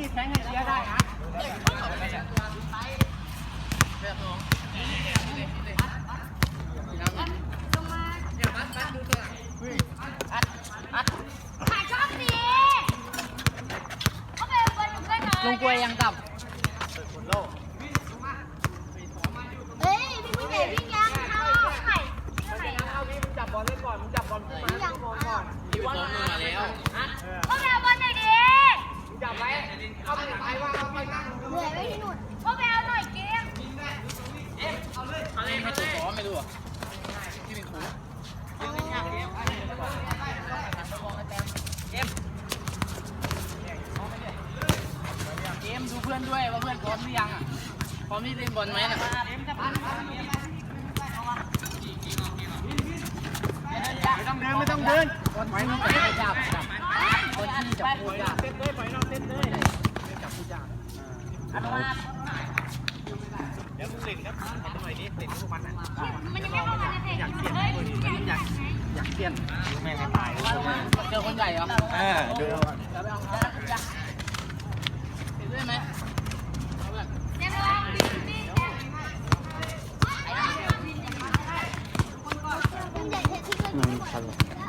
กี้แทงให้เชียร์ได้นะถ่ายช่องสิเขาไปบนอยู่กันหน่อยลุงกลวยยังกลับเฮ้ยพี่ผู้ใหญ่วิ่งยังเข้าไข่ไข่เอาพี่มึงจับบอลไว้ก่อน มึงจับบอลขึ้นมาแล้วมองก่อน พี่ซ้อมมาแล้ว เขาไปเอาบอลหน่อยดิ มึงจับไว้เข้าไปไปว่าเข้าไปนั่ง เหนื่อยไหมพี่หนุ่นเขาไปเอาหน่อยเกม เขาเล่นเขาเล่นไม่รู้อะพี่เป็นครูเกมดูเพื่อนด้วยว่าเพื่อนพร้อมหรือยังอะพร้อมที่เล่นบอลไหมน่ะไม่ต้องเดินไม่ต้องเดินคนที่จะจับจับคนที่จะพูดจับเต้นเลยปล่อยน้องเต้นเลยเดี๋ยวมึงเล่นครับเห็นหน่อยดิเล่นพวกมันนะมันยังไม่เข้ามาในเพจเฮ้ยใหญ่ใหญ่อยากเตี้ยนแม่งให้ตายเจอคนใหญ่เหรอเออดูเดี๋ยวไปเอาได้จ้ะเห็นด้วยไหม 嗯，好的。